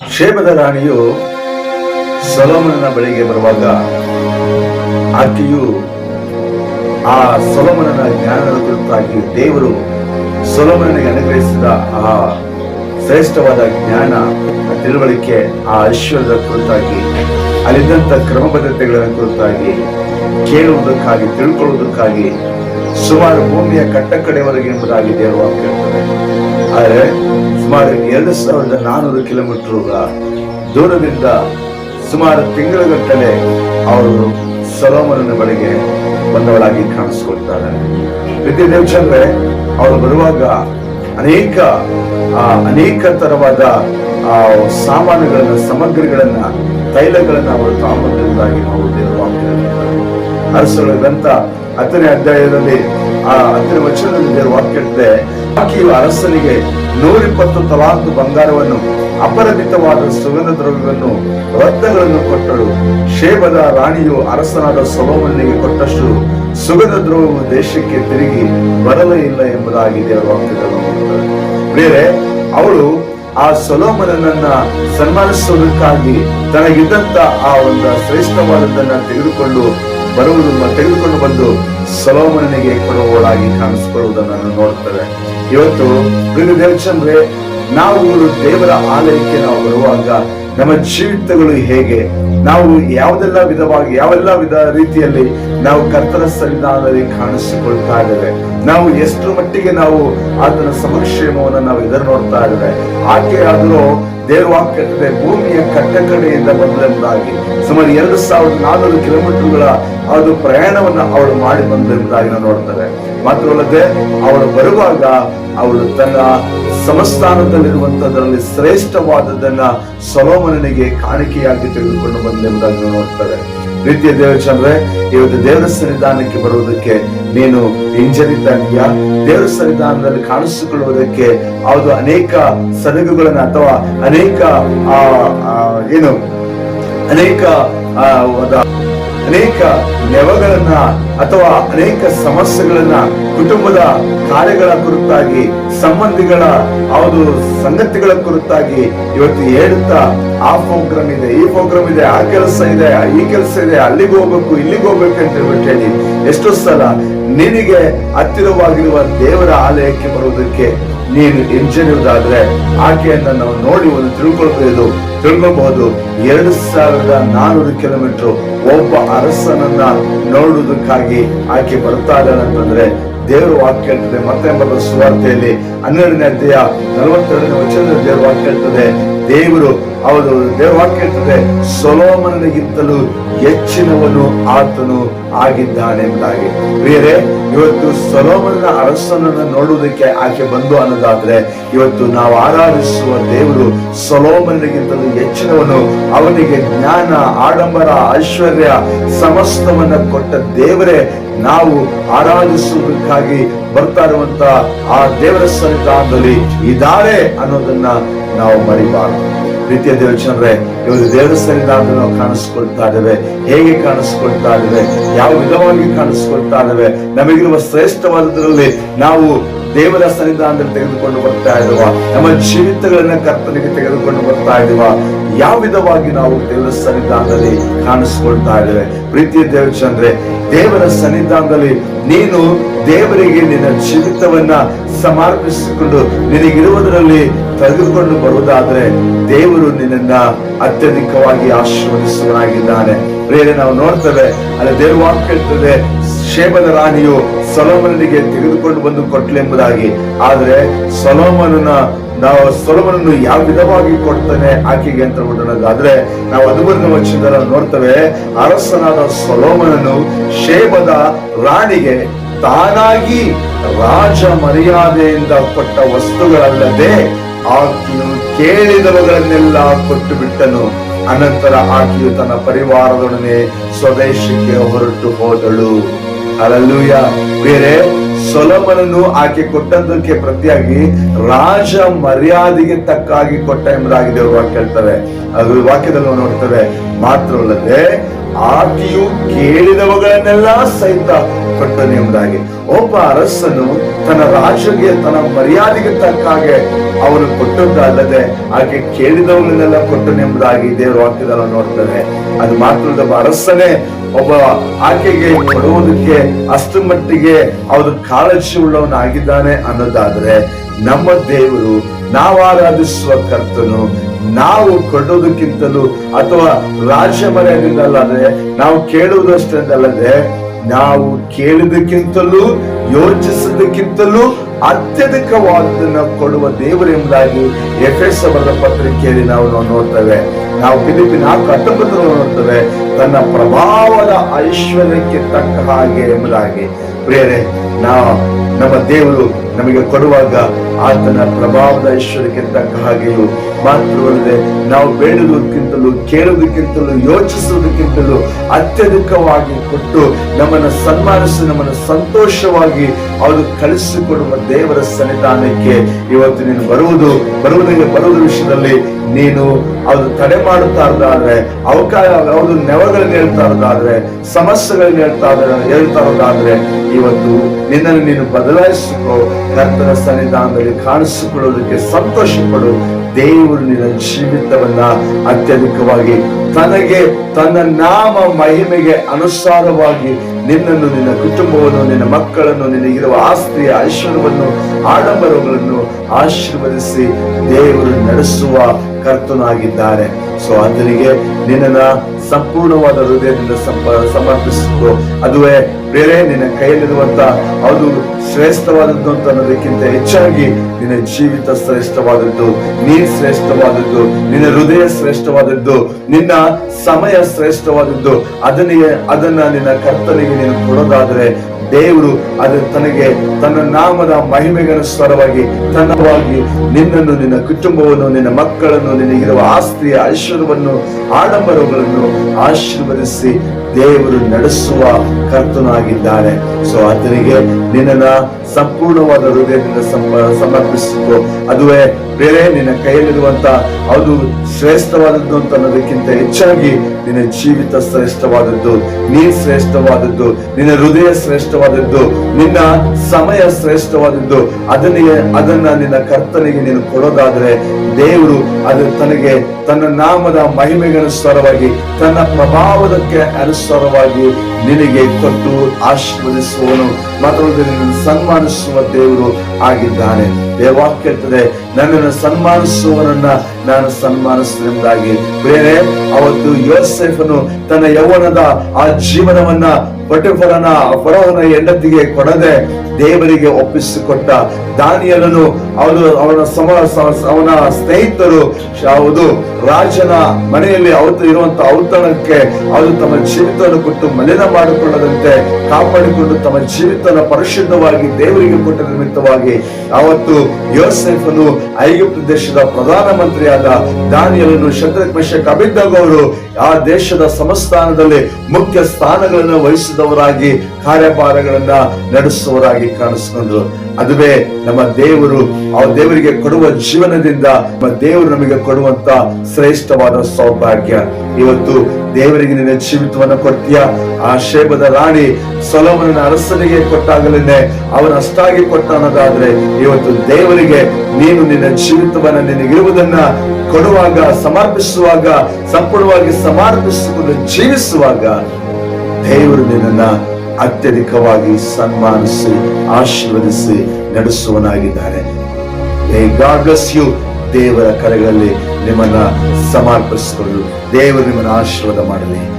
ಶೇಬದ ರಾಣಿಯು ಸೊಲೋಮನನ ಬಳಿಗೆ ಬರುವಾಗ ಆಕೆಯು ಆ ಸೊಲೋಮನನ ಜ್ಞಾನದ ಕುರಿತಾಗಿ ದೇವರು ಸೊಲೋಮನಿಗೆ ಅನುಗ್ರಹಿಸಿದ ಆ ಶ್ರೇಷ್ಠವಾದ ಜ್ಞಾನ ತಿಳುವಳಿಕೆ, ಆ ಐಶ್ವರ್ಯದ ಕುರಿತಾಗಿ ಅಲ್ಲಿದ್ದಂಥ ಕ್ರಮಬದ್ಧತೆಗಳ ಕುರಿತಾಗಿ ಕೇಳುವುದಕ್ಕಾಗಿ, ತಿಳ್ಕೊಳ್ಳುವುದಕ್ಕಾಗಿ ಸುಮಾರು ಭೂಮಿಯ ಕಟ್ಟಕಡೆಯವರೆಗೆ ಎಂಬುದಾಗಿ ದೇವರು ಹೇಳ್ತದೆ. ಆದರೆ ಸುಮಾರು ಎರಡು ಸಾವಿರದ ನಾನ್ನೂರು ಕಿಲೋಮೀಟರ್ ದೂರದಿಂದ ಸುಮಾರು ತಿಂಗಳುಗಟ್ಟಲೆ ಅವರು ಸೊಲೋಮನ ಬಳಿಗೆ ಬಂದವಳಾಗಿ ಕಾಣಿಸ್ಕೊಳ್ತಾರೆ. ವಿದ್ಯೆ ದೇವಚಂದ್ರೆ ಅವರು ಬರುವಾಗ ಅನೇಕ ಅನೇಕ ತರವಾದ ಸಾಮಾನುಗಳನ್ನ, ಸಾಮಗ್ರಿಗಳನ್ನ, ತೈಲಗಳನ್ನ ಅವರು ತಾಂಬಂದಿರುವುದಾಗಿ ನಾವು ಅರಸರ ಗ್ರಂಥ ಹತ್ತನೇ ಅಧ್ಯಾಯದಲ್ಲಿ, ಆ ಹತ್ತನೇ ವಚನದಲ್ಲಿ ವಾಕ್ಯತೆ ಆಕೆಯು ಅರಸನಿಗೆ ನೂರಿಪ್ಪತ್ತು ತಲಾಂತು ಬಂಗಾರವನ್ನು ಅಪರಿಮಿತವಾದ ಸುಗಂಧ ದ್ರವ್ಯವನ್ನು, ರತ್ನಗಳನ್ನು ಕೊಟ್ಟಳು ಶೇಬದ ರಾಣಿಯು ಅರಸನಾದ ಸೊಲೋಮನಿಗೆ ಕೊಟ್ಟಷ್ಟು ಸುಗಂಧ ದ್ರವ್ಯವು ದೇಶಕ್ಕೆ ತಿರುಗಿ ಬರಲೇ ಇಲ್ಲ ಎಂಬುದಾಗಿ ದೇವರು ವಾಕ್ಯಗಳನ್ನು ಬೇರೆ ಅವಳು ಆ ಸೊಲೋಮನನ್ನ ಸನ್ಮಾನಿಸುವುದಕ್ಕಾಗಿ ತನಗಿದ್ದಂತ ಆ ಒಂದು ಶ್ರೇಷ್ಠವಾದದ್ದನ್ನ ತೆಗೆದುಕೊಂಡು ಬರುವುದನ್ನು ತೆಗೆದುಕೊಂಡು ಬಂದು ಸೊಲೋಮನಿಗೆ ಕೊಡುವವಳಾಗಿ ಕಾಣಿಸಿಕೊಳ್ಳುವುದನ್ನು ನೋಡುತ್ತೇವೆ. ಇವತ್ತು ದೇವಚಂದ್ರೆ ನಾವು ದೇವರ ಆಲಯಕ್ಕೆ ನಾವು ಬರುವಾಗ ನಮ್ಮ ಜೀವಿತಗಳು ಹೇಗೆ? ನಾವು ಯಾವುದೆಲ್ಲ ವಿಧವಾಗಿ, ಯಾವೆಲ್ಲ ವಿಧ ರೀತಿಯಲ್ಲಿ ನಾವು ಕರ್ತನ ಸನ್ನಿಧಾನದಲ್ಲಿ ಕಾಣಿಸಿಕೊಳ್ತಾ ಇದ್ದೇವೆ? ನಾವು ಎಷ್ಟು ಮಟ್ಟಿಗೆ ನಾವು ಆತನ ಸಮಕ್ಷೇಮವನ್ನು ನಾವು ಎದುರು ನೋಡ್ತಾ ಇದ್ದೇವೆ? ಆಕೆ ಆದರೂ ದೇವಾಕ್ಯತೆ ಭೂಮಿಯ ಕಟ್ಟಕಡೆಯಿಂದ ಬಂದೆಂಬುದಾಗಿ ಸುಮಾರು ಎರಡು ಸಾವಿರದ ನಾಲ್ಕು ಕಿಲೋಮೀಟರ್ಗಳ ಅದು ಪ್ರಯಾಣವನ್ನ ಅವಳು ಮಾಡಿ ಬಂದೆಂಬುದಾಗಿ ನಾವು ನೋಡ್ತಾರೆ ಮಾತ್ರವಲ್ಲದೆ ಅವಳು ಬರುವಾಗ ಅವಳು ತನ್ನ ಸಮಸ್ಥಾನದಲ್ಲಿರುವಂತದ್ರಲ್ಲಿ ಶ್ರೇಷ್ಠವಾದದನ್ನ ಸಲೋಮನಿಗೆ ಕಾಣಿಕೆಯಾಗಿ ತೆಗೆದುಕೊಂಡು ಬಂದೆಂಬುದನ್ನು ನೋಡ್ತಾರೆ. ಪ್ರೀತಿಯ ದೇವಚಂದ್ರೆ ಇವತ್ತು ದೇವರ ಸನ್ನಿಧಾನಕ್ಕೆ ಬರುವುದಕ್ಕೆ ನೀನು ಹಿಂಜರಿತಾ ದೇವರ ಸನ್ನಿಧಾನದಲ್ಲಿ ಕಾಣಿಸಿಕೊಳ್ಳುವುದಕ್ಕೆ ಅದು ಅನೇಕ ಸಲಗುಗಳನ್ನ ಅಥವಾ ಅನೇಕ ಆ ಏನು ಅನೇಕ ಆ, ಅನೇಕ ನೆವಗಳನ್ನ ಅಥವಾ ಅನೇಕ ಸಮಸ್ಯೆಗಳನ್ನ ಕುಟುಂಬದ ಕಾರ್ಯಗಳ ಕುರಿತಾಗಿ, ಸಂಬಂಧಿಗಳ ಯಾವುದು ಸಂಗತಿಗಳ ಕುರಿತಾಗಿ ಇವತ್ತು ಹೇಳುತ್ತಾ ಆ ಪ್ರೋಗ್ರಾಮ್ ಇದೆ, ಈ ಪ್ರೋಗ್ರಾಮ್ ಇದೆ, ಆ ಕೆಲಸ ಇದೆ, ಈ ಕೆಲಸ ಇದೆ, ಅಲ್ಲಿಗೆ ಹೋಗ್ಬೇಕು, ಇಲ್ಲಿಗೆ ಹೋಗ್ಬೇಕು ಅಂತ ಹೇಳ್ಬಿಟ್ಟು ಹೇಳಿ. ಎಷ್ಟೋ ಸಲ ನಿನಗೆ ಹತ್ತಿರವಾಗಿರುವ ದೇವರ ಆಲಯಕ್ಕೆ ಬರುವುದಕ್ಕೆ ನೀನು ಹಿಂಜರಿಯುವುದಾದ್ರೆ ಆಕೆಯನ್ನ ನಾವು ನೋಡಿ ಒಂದು ತಿಳ್ಕೊಳ್ಬಹುದು. ತಿಳ್ಕೊಬಹುದು ಎರಡು ಸಾವಿರದ ನಾನೂರು ಕಿಲೋಮೀಟರ್ ಒಬ್ಬ ಅರಸನನ್ನ ನೋಡುವುದಕ್ಕಾಗಿ ಆಕೆ ಬರ್ತಾ ಇದ್ದಾಳೆ ಅಂತಂದ್ರೆ ದೇವರು ವಾಕ್ಯ ಹೇಳ್ತದೆ. ಮತ್ತೆ ಎಂಬ ಸುವಾರ್ತೆಯಲ್ಲಿ ಹನ್ನೆರಡನೇ ಅಧ್ಯಾಯ ನಲವತ್ತೆರಡನೇ ವಚನದಲ್ಲಿ ದೇವರು ವಾಕ್ಯ ಹೇಳ್ತದೆ. ದೇವರು ಅವರು ದೇವರ ವಾಕ್ಯ ಹೇಳ್ತದೆ ಸೊಲೋಮನಿಗಿಂತಲೂ ಹೆಚ್ಚಿನವನು ಆತನು ಆಗಿದ್ದಾನೆ ಎಂಬುದಾಗಿ. ಬೇರೆ ಇವತ್ತು ಸೊಲೋಮನ ಅರಸನನ್ನ ನೋಡುವುದಕ್ಕೆ ಆಕೆ ಬಂದು ಅನ್ನೋದಾದ್ರೆ, ಇವತ್ತು ನಾವು ಆರಾಧಿಸುವ ದೇವರು ಸೊಲೋಮನಿಗಿಂತಲೂ ಹೆಚ್ಚಿನವನು. ಅವನಿಗೆ ಜ್ಞಾನ, ಆಡಂಬರ, ಐಶ್ವರ್ಯ, ಸಮಸ್ತವನ್ನ ಕೊಟ್ಟ ದೇವರೇ ನಾವು ಆರಾಧಿಸುವುದಕ್ಕಾಗಿ ಬರ್ತಾ ಇರುವಂತ ಆ ದೇವರ ಸನ್ನಿಧಾನದಲ್ಲಿ ಇದ್ದಾರೆ ಅನ್ನೋದನ್ನ ನಾವು ಮರಿಬಾರದು. ಪ್ರೀತಿಯ ದೇವಚಂದ್ರೆ ದೇವರ ಸನ್ನಿಧಾನದಲ್ಲಿ ನಾವು ಕಾಣಿಸ್ಕೊಳ್ತಾ ಇದ್ದೇವೆ. ಹೇಗೆ ಕಾಣಿಸ್ಕೊಳ್ತಾ ಇದ್ದೇವೆ? ಯಾವ ವಿಧವಾಗಿ ಕಾಣಿಸ್ಕೊಳ್ತಾ ಇದ್ದೇವೆ? ನಮಗಿರುವ ಶ್ರೇಷ್ಠವಾದದ್ರಲ್ಲಿ ನಾವು ದೇವರ ಸನ್ನಿಧಾನದಲ್ಲಿ ತೆಗೆದುಕೊಂಡು ಬರ್ತಾ ಇರುವ ನಮ್ಮ ಜೀವಿತಗಳನ್ನ ಕರ್ತನಿಗೆ ತೆಗೆದುಕೊಂಡು ಬರ್ತಾ ಇದ್ದೀವ. ಯಾವ ವಿಧವಾಗಿ ನಾವು ದೇವರ ಸನ್ನಿಧಾನದಲ್ಲಿ ಕಾಣಿಸ್ಕೊಳ್ತಾ ಇದ್ದೇವೆ? ಪ್ರೀತಿಯ ದೇವಚಂದ್ರೆ, ದೇವರ ಸನ್ನಿಧಾನದಲ್ಲಿ ನೀನು ದೇವರಿಗೆ ನಿನ್ನ ಜೀವಿತವನ್ನ ಸಮರ್ಪಿಸಿಕೊಂಡು ನಿನಗಿರುವುದರಲ್ಲಿ ತೆಗೆದುಕೊಂಡು ಬರುವುದಾದ್ರೆ ದೇವರು ನಿನ್ನನ್ನ ಅತ್ಯಧಿಕವಾಗಿ ಆಶೀರ್ವದಿಸುವನಾಗಿದ್ದಾನೆ ಬೇರೆ ನಾವು ನೋಡ್ತೇವೆ, ಅಲ್ಲಿ ದೇವರು ವಾಕ್ ಹೇಳ್ತದೆ, ಶೇಬದ ರಾಣಿಯು ಸೊಲೋಮನಿಗೆ ತೆಗೆದುಕೊಂಡು ಬಂದು ಕೊಟ್ಲೆಂಬುದಾಗಿ ಆದ್ರೆ ಸೊಲೋಮನನ, ನಾವು ಸೊಲೋಮನನ್ನು ಯಾವ ವಿಧವಾಗಿ ಕೊಡ್ತಾನೆ ಆಕೆಗೆ ಅಂತ ನೋಡೋದಾದ್ರೆ ನಾವು ಹದಿಮೂರನೇ ವಚನದಲ್ಲಿ ನಾವು ನೋಡ್ತೇವೆ, ಅರಸನಾದ ಸೊಲೋಮನನ್ನು ಶೇಬದ ರಾಣಿಗೆ ತಾನಾಗಿ ರಾಜ ಮರ್ಯಾದೆಯಿಂದ ಕೊಟ್ಟ ವಸ್ತುಗಳಲ್ಲದೆ ಆಕೆಯು ಕೇಳಿದವುಗಳನ್ನೆಲ್ಲ ಕೊಟ್ಟು ಬಿಟ್ಟನು ಅನಂತರ ಆಕೆಯು ತನ್ನ ಪರಿವಾರದೊಡನೆ ಸ್ವದೇಶಕ್ಕೆ ಹೊರಟು ಹೋದಳು. ಅಲ್ಲೂಯ ಬೇರೆ ಸೊಲಮನನ್ನು ಆಕೆ ಕೊಟ್ಟದ್ದಕ್ಕೆ ಪ್ರತಿಯಾಗಿ ರಾಜ ಮರ್ಯಾದೆಗೆ ತಕ್ಕಾಗಿ ಕೊಟ್ಟ ಎಂಬುದಾಗಿ ದೇವರು ವಾಕ್ಯ ಹೇಳ್ತಾರೆ ಅದು ವಾಕ್ಯದಲ್ಲಿ ನೋಡ್ತೇವೆ. ಮಾತ್ರವಲ್ಲದೆ ಆಕೆಯು ಕೇಳಿದವುಗಳನ್ನೆಲ್ಲ ಸಹಿತ ಕೊಟ್ಟನು ಎಂಬುದಾಗಿ. ಒಬ್ಬ ಅರಸನು ತನ್ನ ರಾಜಗೆ ತನ್ನ ಮರ್ಯಾದೆಗೆ ತಕ್ಕ ಹಾಗೆ ಅವನು ಕೊಟ್ಟದ್ದಲ್ಲದೆ ಆಕೆ ಕೇಳಿದವುಗಳನ್ನೆಲ್ಲ ಕೊಟ್ಟನು ಎಂಬುದಾಗಿ ದೇವರು ವಾಕ್ಯದಲ್ಲಿ ನೋಡ್ತಾರೆ. ಅದು ಮಾತ್ರ ಒಬ್ಬ ಅರಸನೇ ಒಬ್ಬ ಆಕೆಗೆ ಕೊಡುವುದಕ್ಕೆ ಅಷ್ಟು ಮಟ್ಟಿಗೆ ಅವನು ಕಾಳಜಿ ಉಳ್ಳವನಾಗಿದ್ದಾನೆ ಅನ್ನೋದಾದ್ರೆ ನಮ್ಮ ದೇವರು ನಾವು ಆರಾಧಿಸುವ ಕರ್ತನು ನಾವು ಕೊಡೋದಕ್ಕಿಂತಲೂ ಅಥವಾ ರಾಜ್ಯ ಮರ್ಯಾದೆಯಿಂದಲ್ಲದೆ ನಾವು ಕೇಳುವುದಷ್ಟಲ್ಲದೆ ನಾವು ಕೇಳಿದಕ್ಕಿಂತಲೂ, ಯೋಚಿಸಿದಕ್ಕಿಂತಲೂ ಅತ್ಯಧಿಕವಾದನ್ನ ಕೊಡುವ ದೇವರು ಎಂಬುದಾಗಿ ಎಫ್ ಎಸ್ ಅವರ ಪತ್ರಿಕೆಯಲ್ಲಿ ನಾವು ನೋಡ್ತೇವೆ. ನಾವು ಫಿಲಿಪಿನ ಹತ್ತೊಂಬತ್ತು ನೋಡ್ತೇವೆ. ತನ್ನ ಪ್ರಭಾವದ ಐಶ್ವರ್ಯಕ್ಕೆ ತಕ್ಕ ಹಾಗೆ ಎಂಬುದಾಗಿ. ಪ್ರೇರೆ ನಾವು ನಮ್ಮ ದೇವರು ನಮಗೆ ಕೊಡುವಾಗ ಆತನ ಪ್ರಭಾವದ ಐಶ್ವರ್ಯಕ್ಕೆ ತಕ್ಕ ಹಾಗೆಯೂ ಮಾತ್ರವಲ್ಲದೆ ನಾವು ಬೇಡುವುದಕ್ಕಿಂತಲೂ ಕೇಳುವುದಕ್ಕಿಂತಲೂ ಯೋಚಿಸುವುದಕ್ಕಿಂತಲೂ ಅತ್ಯಧಿಕವಾಗಿ ಕೊಟ್ಟು ನಮ್ಮನ್ನು ಸನ್ಮಾನಿಸಿ ನಮ್ಮನ್ನು ಸಂತೋಷವಾಗಿ ಅವರು ಕಳಿಸಿಕೊಡುವ ದೇವರ ಸನ್ನಿಧಾನಕ್ಕೆ ಇವತ್ತು ನೀನು ಬರುವುದು, ಬರುವುದಕ್ಕೆ ಬರುವುದ ವಿಷಯದಲ್ಲಿ ನೀನು ಅದು ತಡೆ ಮಾಡುತ್ತಾ ಇರೋದಾದ್ರೆ ಅವಕಾಶ ಅವರು ನೆವಗಳನ್ನ ಹೇಳ್ತಾ ಇರೋದಾದ್ರೆ ಸಮಸ್ಯೆಗಳನ್ನ ಹೇಳ್ತಾ ಹೇಳ್ತಾ ಇರೋದಾದ್ರೆ ಇವತ್ತು ನಿನ್ನನ್ನು ನೀನು ಬದಲಾಯಿಸಿಕೋ, ಕರ್ತನ ಸನ್ನಿಧಾನದಲ್ಲಿ ಕಾಣಿಸಿಕೊಳ್ಳುವುದಕ್ಕೆ ಸಂತೋಷ ಪಡು ದೇವರು ನಿನ್ನ ಜೀವಿತವನ್ನ ಅತ್ಯಧಿಕವಾಗಿ ತನಗೆ ತನ್ನ ನಾಮ ಮಹಿಮೆಗೆ ಅನುಸಾರವಾಗಿ ನಿನ್ನನ್ನು ನಿನ್ನ ಕುಟುಂಬವನ್ನು, ನಿನ್ನ ಮಕ್ಕಳನ್ನು ನಿನಗಿರುವ ಆಸ್ತಿಯ ಐಶ್ವರ್ಯವನ್ನು, ಆಡಂಬರಗಳನ್ನು ಆಶೀರ್ವದಿಸಿ ದೇವರು ನಡೆಸುವ ಕರ್ತನಾಗಿದ್ದಾರೆ. ಸೊ ಅದರಿಗೆ ನಿನ್ನ ಸಂಪೂರ್ಣವಾದ ಹೃದಯದಿಂದ ಸಮರ್ಪಿಸಿದ್ರು ಅದುವೇ ಬೇರೆ ನಿನ್ನ ಕೈಯಲ್ಲಿರುವಂತ ಅದು ಶ್ರೇಷ್ಠವಾದದ್ದು ಅಂತ ಅನ್ನೋದಕ್ಕಿಂತ ಹೆಚ್ಚಾಗಿ ನಿನ್ನ ಜೀವಿತ ಶ್ರೇಷ್ಠವಾದದ್ದು, ನೀ ಶ್ರೇಷ್ಠವಾದದ್ದು, ನಿನ್ನ ಹೃದಯ ಶ್ರೇಷ್ಠವಾದದ್ದು, ನಿನ್ನ ಸಮಯ ಶ್ರೇಷ್ಠವಾದದ್ದು. ಅದನ್ನೇ, ಅದನ್ನ ನಿನ್ನ ಕರ್ತನಿಗೆ ನೀನು ಕೊಡೋದಾದ್ರೆ ದೇವರು ಅದು ತನಗೆ ತನ್ನ ನಾಮದ ಮಹಿಮೆಗೆ ಸ್ವರವಾಗಿ ತನ್ನವಾಗಿ ನಿನ್ನನ್ನು, ನಿನ್ನ ಕುಟುಂಬವನ್ನು, ನಿನ್ನ ಮಕ್ಕಳನ್ನು, ನಿನಗಿರುವ ಆಸ್ತಿಯ ಐಶ್ವರ್ಯವನ್ನು, ಆಡಂಬರಗಳನ್ನು ಆಶೀರ್ವದಿಸಿ ದೇವರು ನಡೆಸುವ ಕರ್ತನಾಗಿದ್ದಾನೆ. ಸೊ ಆತನಿಗೆ ನಿನ್ನ ಸಂಪೂರ್ಣವಾದ ಹೃದಯದಿಂದ ಸಮರ್ಪಿಸಿದ್ದು ಅದುವೇ ಬೇರೆ ನಿನ್ನ ಕೈಯಲ್ಲಿರುವಂತ ಅದು ಶ್ರೇಷ್ಠವಾದದ್ದು ಅಂತ ಅನ್ನೋದಕ್ಕಿಂತ ಹೆಚ್ಚಾಗಿ ನಿನ್ನ ಜೀವಿತ ಶ್ರೇಷ್ಠವಾದದ್ದು, ನೀ ಶ್ರೇಷ್ಠವಾದದ್ದು, ನಿನ್ನ ಹೃದಯ ಶ್ರೇಷ್ಠವಾದದ್ದು, ನಿನ್ನ ಸಮಯ ಶ್ರೇಷ್ಠವಾದದ್ದು, ಅದನ್ನೇ, ಅದನ್ನ ನಿನ್ನ ಕರ್ತನಿಗೆ ನೀನು ಕೊಡೋದಾದ್ರೆ ದೇವರು ಅದು ತನಗೆ ತನ್ನ ನಾಮದ ಮಹಿಮೆಗೆ ಅನುಸಾರವಾಗಿ ತನ್ನ ಪ್ರಭಾವದಕ್ಕೆ ಅನುಸಾರವಾಗಿ ನಿನಗೆ ಕೊಟ್ಟು ಆಶೀರ್ವದಿಸುವವನು ಮಾತ್ರವಲ್ಲದೆ ನಿನ್ನನ್ನು ಸನ್ಮಾನಿಸುವ ದೇವರು ಆಗಿದ್ದಾನೆ. ದೇವಾಕ್ಯ ನನ್ನನ್ನು ಸನ್ಮಾನಿಸುವವನನ್ನ ನಾನು ಸನ್ಮಾನಿಸುವುದಾಗಿ ಬೇರೆ, ಅವತ್ತು ಯೋಸೆಫನು ತನ್ನ ಯೌವನದ ಆ ಜೀವನವನ್ನ ಪಟುಫಲನ ಫರೋಹನ ಹೆಂಡತಿಗೆ ಕೊಡದೆ ದೇವರಿಗೆ ಒಪ್ಪಿಸಿಕೊಟ್ಟ ದಾನಿಯಲನು ಅವನು, ಅವನ ಸಮ ಅವನ ಸ್ನೇಹಿತರು ಯಾವುದು ರಾಜನ ಮನೆಯಲ್ಲಿ ಅವತ್ತು ಇರುವಂತ ಔತಣಕ್ಕೆ ಅವರು ತಮ್ಮ ಜೀವಿತವನ್ನು ಕೊಟ್ಟು ಮಲಿನ ಮಾಡಿಕೊಳ್ಳದಂತೆ ಕಾಪಾಡಿಕೊಂಡು ತಮ್ಮ ಜೀವಿತನ ಪರಿಶುದ್ಧವಾಗಿ ದೇವರಿಗೆ ಕೊಟ್ಟ ನಿಮಿತ್ತವಾಗಿ ಅವತ್ತು ಯೋಸೆಫನು ಐಗುಪ್ತ ದೇಶದ ಪ್ರಧಾನ ಮಂತ್ರಿಯಾದ ದಾನಿಯಲನು ಶದ್ರಕ್ ಅಭಿದ್ದಾಗ ಅವರು ಆ ದೇಶದ ಸಂಸ್ಥಾನದಲ್ಲಿ ಮುಖ್ಯ ಸ್ಥಾನಗಳನ್ನು ವಹಿಸಿದವರಾಗಿ ಕಾರ್ಯಭಾರಗಳನ್ನ ನಡೆಸುವವರಾಗಿ ಕಾಣಿಸ್ಕೊಂಡ್ರು. ಅದುವೇ ನಮ್ಮ ದೇವರು ಆ ದೇವರಿಗೆ ಕೊಡುವ ಜೀವನದಿಂದ ನಮ್ಮ ದೇವರು ನಮಗೆ ಕೊಡುವಂತ ಶ್ರೇಷ್ಠವಾದ ಸೌಭಾಗ್ಯ. ಇವತ್ತು ದೇವರಿಗೆ ನಿನ್ನ ಜೀವಿತವನ್ನು ಕೊಡ್ತೀಯ? ಆ ಶೇಬದ ರಾಣಿ ಸೊಲೋಮನ ಅರಸನಿಗೆ ಕೊಟ್ಟಾಗಲೇ ಅವನ ಅಷ್ಟಾಗಿ ಕೊಟ್ಟ ಅನ್ನೋದಾದ್ರೆ ಇವತ್ತು ದೇವರಿಗೆ ನೀನು ನಿನ್ನ ಜೀವಿತವನ್ನ ನಿನಗಿರುವುದನ್ನ ಕೊಡುವಾಗ, ಸಮರ್ಪಿಸುವಾಗ, ಸಂಪೂರ್ಣವಾಗಿ ಸಮರ್ಪಿಸಿಕೊಂಡು ಜೀವಿಸುವಾಗ ದೇವರು ನಿನ್ನನ್ನ ಅತ್ಯಧಿಕವಾಗಿ ಸನ್ಮಾನಿಸಿ ಆಶೀರ್ವದಿಸಿ ನಡೆಸುವನಾಗಿದ್ದಾರೆ ಯು ದೇವರ ಕರೆಗಳಲ್ಲಿ ನಿಮ್ಮನ್ನ ಸಮರ್ಪಿಸಿಕೊಂಡು ದೇವರು ನಿಮ್ಮನ್ನು ಆಶೀರ್ವಾದ ಮಾಡಲಿ.